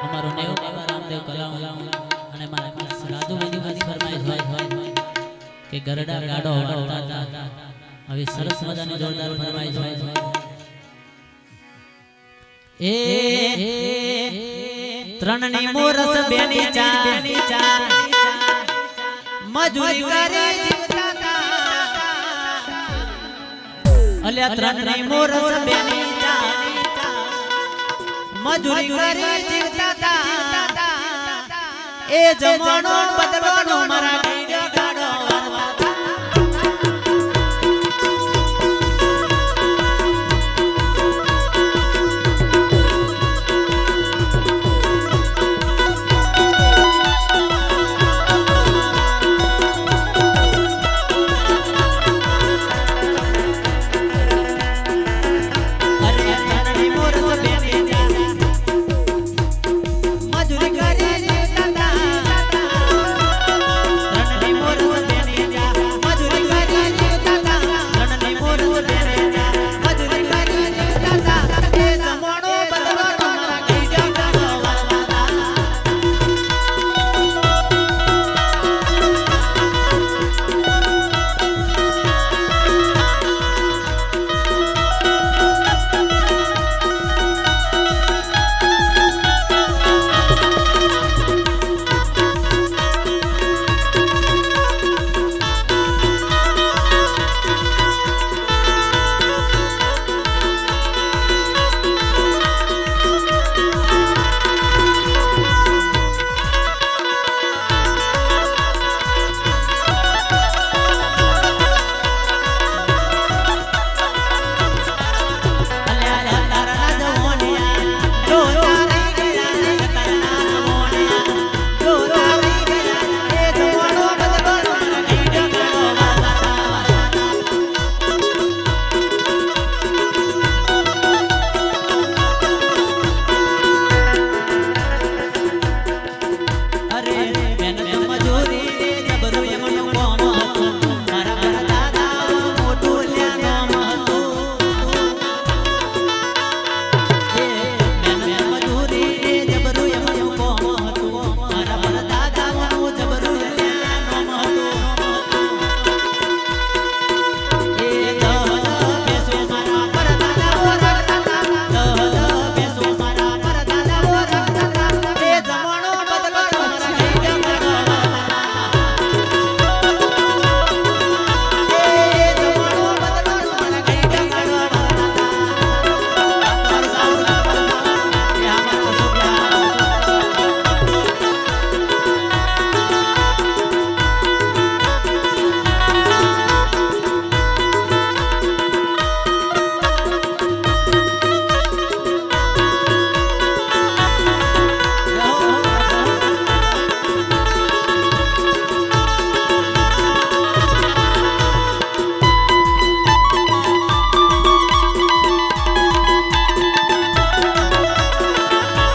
અમારો નેવ બાબા રામદેવ કલામ અને મારા સાધુ બંધુમાંથી ફરમાઈશ હોય કે ગરડા ગાડો હવે સરસ મજાની જોરદાર ફરમાઈશ હોય. એ ત્રણની મોરસ બેની ચાની ચા મજૂરી કરી જીવતા અલ્યા ત્રણની મોરસ બેની ચા મજૂરી કરી જીવતા. એ જમાનો બદલ